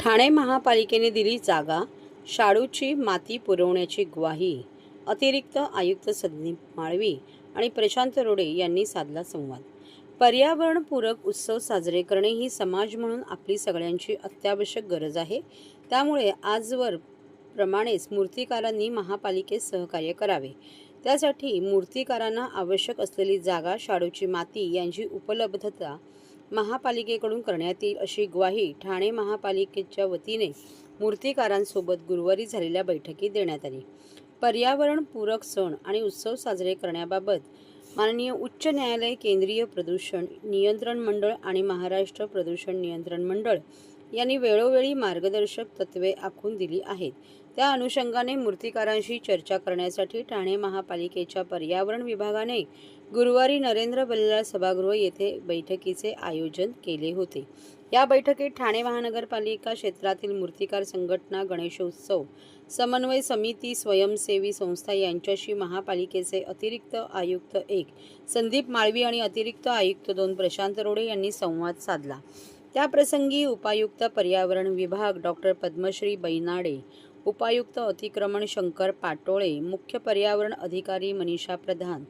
ठाणे महापालिकेने दिली जागा शाडूची माती पुरवण्याची ग्वाही. अतिरिक्त आयुक्त संदीप माळवी आणि प्रशांत रोडे यांनी साधला संवाद. पर्यावरणपूरक उत्सव साजरे करणे ही समाज म्हणून आपली सगळ्यांची अत्यावश्यक गरज आहे. त्यामुळे आजवर प्रमाणेच मूर्तिकारांनी महापालिकेस सहकार्य करावे. त्यासाठी मूर्तिकारांना आवश्यक असलेली जागा शाडूची माती यांची उपलब्धता महापालिकेकडून करण्यात येईल अशी ग्वाही ठाणे महापालिकेच्या वतीने मूर्तिकारांसोबत गुरुवारी झालेल्या बैठकीत देण्यात आली. पर्यावरणपूरक सण आणि उत्सव साजरे करण्याबाबत माननीय उच्च न्यायालय केंद्रीय प्रदूषण नियंत्रण मंडळ आणि महाराष्ट्र प्रदूषण नियंत्रण मंडळ यांनी वेळोवेळी मार्गदर्शक तत्वे आखून दिली आहेत. त्या अनुषंगाने मूर्तिकारांशी चर्चा करण्यासाठी ठाणे महापालिकेच्या पर्यावरण विभागाने गुरुवारी नरेंद्र बल्लाळ सभागृह येथे बैठकीचे आयोजन केले होते. या बैठकीत ठाणे महानगरपालिका क्षेत्रातील मूर्तिकार संघटना गणेशोत्सव समन्वय समिती स्वयंसेवी संस्था यांच्याशी महापालिकेचे अतिरिक्त आयुक्त एक संदीप माळवी आणि अतिरिक्त आयुक्त दोन प्रशांत रोडे यांनी संवाद साधला. त्याप्रसंगी उपायुक्त पर्यावरण विभाग डॉक्टर पद्मश्री बैनाडे उपायुक्त अतिक्रमण शंकर पाटोळे मुख्य पर्यावरण अधिकारी मनीषा प्रधान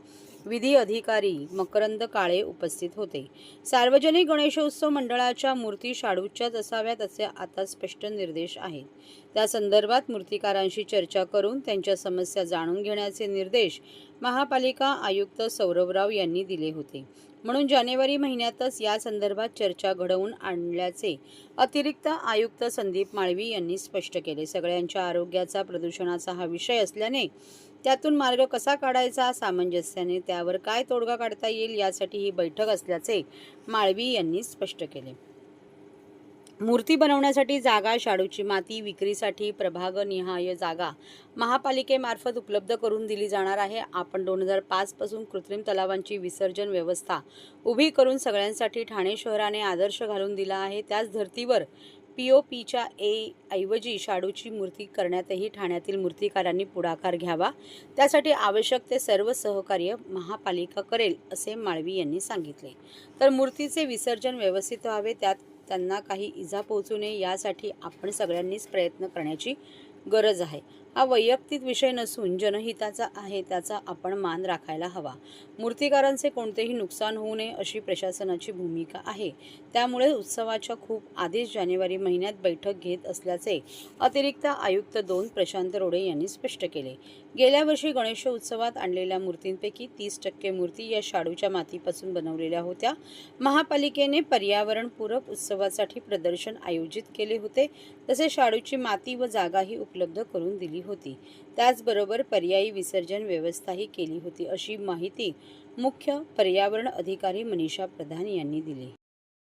विधी अधिकारी मकरंद काळे उपस्थित होते. सार्वजनिक गणेशोत्सव मंडळाच्या मूर्ती शाडूच्याच असाव्यात असे आता स्पष्ट निर्देश आहेत. त्या संदर्भात मूर्तिकारांशी चर्चा करून त्यांच्या समस्या जाणून घेण्याचे निर्देश महापालिका आयुक्त सौरवराव यांनी दिले होते. म्हणून जानेवारी महिन्यातच या संदर्भात चर्चा घडवून आणल्याचे अतिरिक्त आयुक्त संदीप माळवी यांनी स्पष्ट केले. सगळ्यांच्या आरोग्याचा प्रदूषणाचा हा विषय असल्याने त्यातून मार्ग कसा काढायचा सामंजस्याने त्यावर काय तोडगा काढता येईल यासाठी ही बैठक असल्याचे माळवी यांनी स्पष्ट केले. मूर्ती बनवण्यासाठी जागा शाडूची माती विक्रीसाठी प्रभागनिहाय जागा महापालिकेमार्फत उपलब्ध करून दिली जाणार आहे. आपण दोन हजार पाचपासून कृत्रिम तलावांची विसर्जन व्यवस्था उभी करून सगळ्यांसाठी ठाणे शहराने आदर्श घालून दिला आहे. त्याच धर्तीवर पी ओ पीच्या ए ऐवजी शाडूची मूर्ती करण्यातही ठाण्यातील मूर्तिकारांनी पुढाकार घ्यावा. त्यासाठी आवश्यक ते सर्व सहकार्य महापालिका करेल असे माळवी यांनी सांगितले. तर मूर्तीचे विसर्जन व्यवस्थित व्हावे त्यात त्यांना काही इजा पोहोचू नये यासाठी आपण सगळ्यांनीच प्रयत्न करण्याची गरज आहे. हा वैयक्तिक विषय नसून जनहिताचा आहे त्याचा आपण मान राखायला हवा. मूर्तिकारांचे कोणतेही नुकसान होऊ नये अशी प्रशासनाची भूमिका आहे. त्यामुळे उत्सवाच्या खूप आधीच जानेवारी महिन्यात बैठक घेत असल्याचे अतिरिक्त आयुक्त दोन प्रशांत रोडे यांनी स्पष्ट केले. गेल्या वर्षी गणेशोत्सवात आणलेल्या मूर्तींपैकी तीस टक्के मूर्ती या शाडूच्या मातीपासून बनवलेल्या होत्या. महापालिकेने पर्यावरणपूरक उत्सवासाठी प्रदर्शन आयोजित केले होते. तसे शाडूची माती व जागाही उपलब्ध करून दिली होती. त्याचबरोबर पर्यायी विसर्जन व्यवस्थाही केली होती अशी माहिती मुख्य पर्यावरण अधिकारी मनीषा प्रधान यांनी दिली.